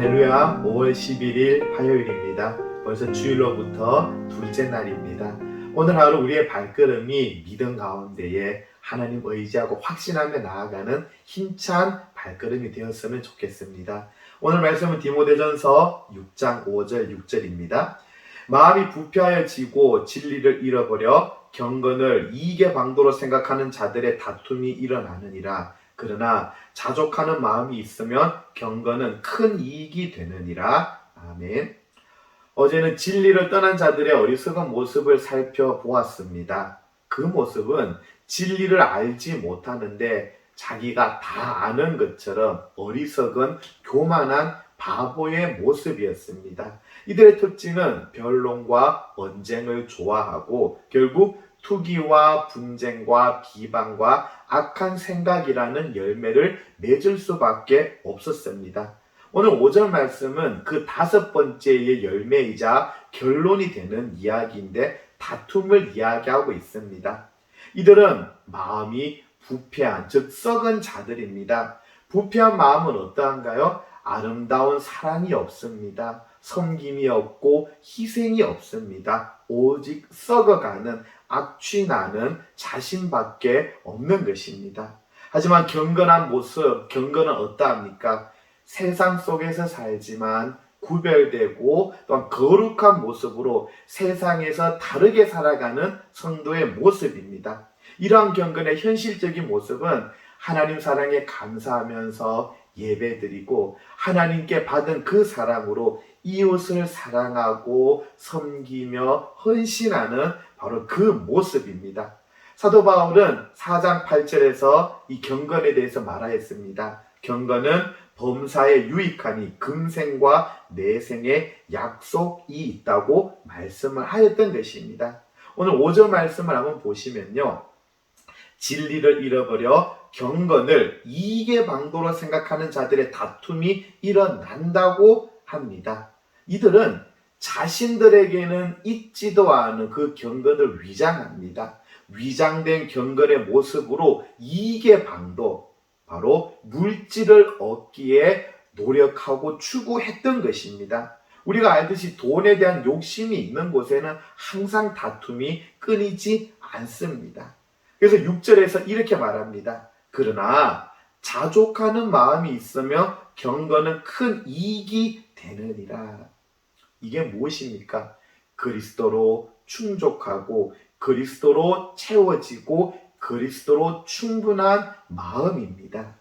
할렐루야 5월 11일 화요일입니다. 벌써 주일로부터 둘째 날입니다. 오늘 하루 우리의 발걸음이 믿음 가운데에 하나님 의지하고 확신하며 나아가는 힘찬 발걸음이 되었으면 좋겠습니다. 오늘 말씀은 디모데전서 6장 5절 6절입니다. 마음이 부패하여 지고 진리를 잃어버려 경건을 이익의 방도로 생각하는 자들의 다툼이 일어나느니라. 그러나 자족하는 마음이 있으면 경건은 큰 이익이 되느니라. 아멘. 어제는 진리를 떠난 자들의 어리석은 모습을 살펴보았습니다. 그 모습은 진리를 알지 못하는데 자기가 다 아는 것처럼 어리석은 교만한 바보의 모습이었습니다. 이들의 특징은 변론과 언쟁을 좋아하고 결국 투기와 분쟁과 비방과 악한 생각이라는 열매를 맺을 수밖에 없었습니다. 오늘 5절 말씀은 그 다섯 번째의 열매이자 결론이 되는 이야기인데 다툼을 이야기하고 있습니다. 이들은 마음이 부패한, 즉 썩은 자들입니다. 부패한 마음은 어떠한가요? 아름다운 사랑이 없습니다. 섬김이 없고 희생이 없습니다. 오직 썩어가는 악취 나는 자신밖에 없는 것입니다. 하지만 경건한 모습, 경건은 어떠합니까? 세상 속에서 살지만 구별되고 또한 거룩한 모습으로 세상에서 다르게 살아가는 성도의 모습입니다. 이러한 경건의 현실적인 모습은 하나님 사랑에 감사하면서 예배드리고 하나님께 받은 그 사랑으로 이웃을 사랑하고 섬기며 헌신하는 바로 그 모습입니다. 사도 바울은 4장 8절에서 이 경건에 대해서 말하였습니다. 경건은 범사에 유익하니 금생과 내생의 약속이 있다고 말씀을 하였던 것입니다. 오늘 5절 말씀을 한번 보시면요. 진리를 잃어버려 경건을 이익의 방도로 생각하는 자들의 다툼이 일어난다고 합니다. 이들은 자신들에게는 있지도 않은 그 경건을 위장합니다. 위장된 경건의 모습으로 이익의 방도, 바로 물질을 얻기에 노력하고 추구했던 것입니다. 우리가 알듯이 돈에 대한 욕심이 있는 곳에는 항상 다툼이 끊이지 않습니다. 그래서 6절에서 이렇게 말합니다. 그러나 자족하는 마음이 있으면 경건은 큰 이익이 되느니라. 이게 무엇입니까? 그리스도로 충족하고 그리스도로 채워지고 그리스도로 충분한 마음입니다.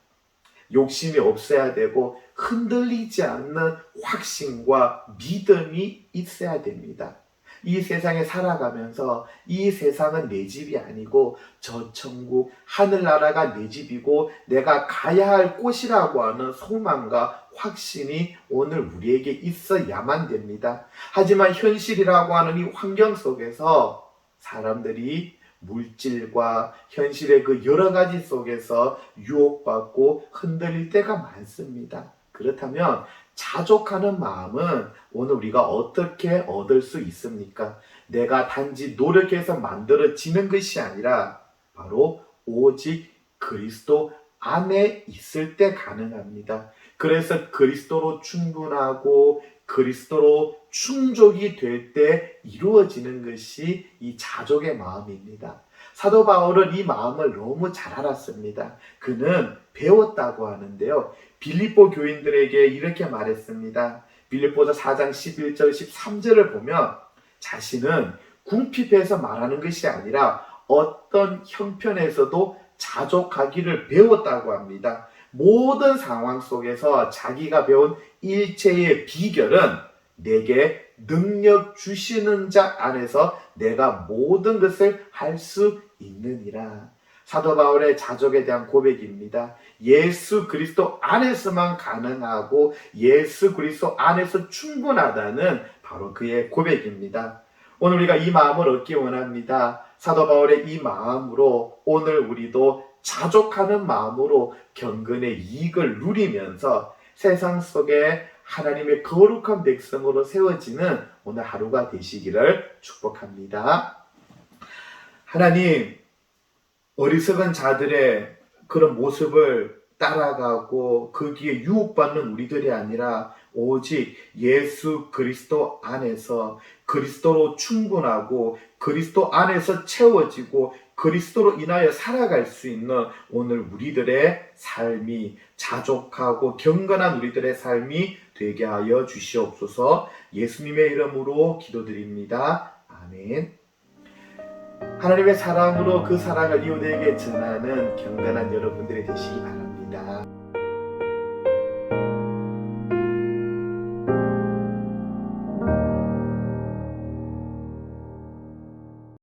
욕심이 없어야 되고 흔들리지 않는 확신과 믿음이 있어야 됩니다. 이 세상에 살아가면서 이 세상은 내 집이 아니고 저 천국 하늘나라가 내 집이고 내가 가야 할 곳이라고 하는 소망과 확신이 오늘 우리에게 있어야만 됩니다. 하지만 현실이라고 하는 이 환경 속에서 사람들이 물질과 현실의 그 여러 가지 속에서 유혹받고 흔들릴 때가 많습니다. 그렇다면 자족하는 마음은 오늘 우리가 어떻게 얻을 수 있습니까? 내가 단지 노력해서 만들어지는 것이 아니라 바로 오직 그리스도 안에 있을 때 가능합니다. 그래서 그리스도로 충분하고 그리스도로 충족이 될 때 이루어지는 것이 이 자족의 마음입니다. 사도 바울은 이 마음을 너무 잘 알았습니다. 그는 배웠다고 하는데요. 빌립보 교인들에게 이렇게 말했습니다. 빌립보서 4장 11절 13절을 보면 자신은 궁핍해서 말하는 것이 아니라 어떤 형편에서도 자족하기를 배웠다고 합니다. 모든 상황 속에서 자기가 배운 일체의 비결은 내게 능력 주시는 자 안에서 내가 모든 것을 할 수 있느니라. 사도 바울의 자족에 대한 고백입니다. 예수 그리스도 안에서만 가능하고 예수 그리스도 안에서 충분하다는 바로 그의 고백입니다. 오늘 우리가 이 마음을 얻기 원합니다. 사도 바울의 이 마음으로 오늘 우리도 자족하는 마음으로 경건의 이익을 누리면서 세상 속에 하나님의 거룩한 백성으로 세워지는 오늘 하루가 되시기를 축복합니다. 하나님, 어리석은 자들의 그런 모습을 따라가고 거기에 유혹받는 우리들이 아니라 오직 예수 그리스도 안에서 그리스도로 충분하고 그리스도 안에서 채워지고 그리스도로 인하여 살아갈 수 있는 오늘 우리들의 삶이 자족하고 경건한 우리들의 삶이 되게 하여 주시옵소서 예수님의 이름으로 기도드립니다. 아멘. 하나님의 사랑으로 그 사랑을 이웃에게 전하는 경건한 여러분들이 되시기 바랍니다.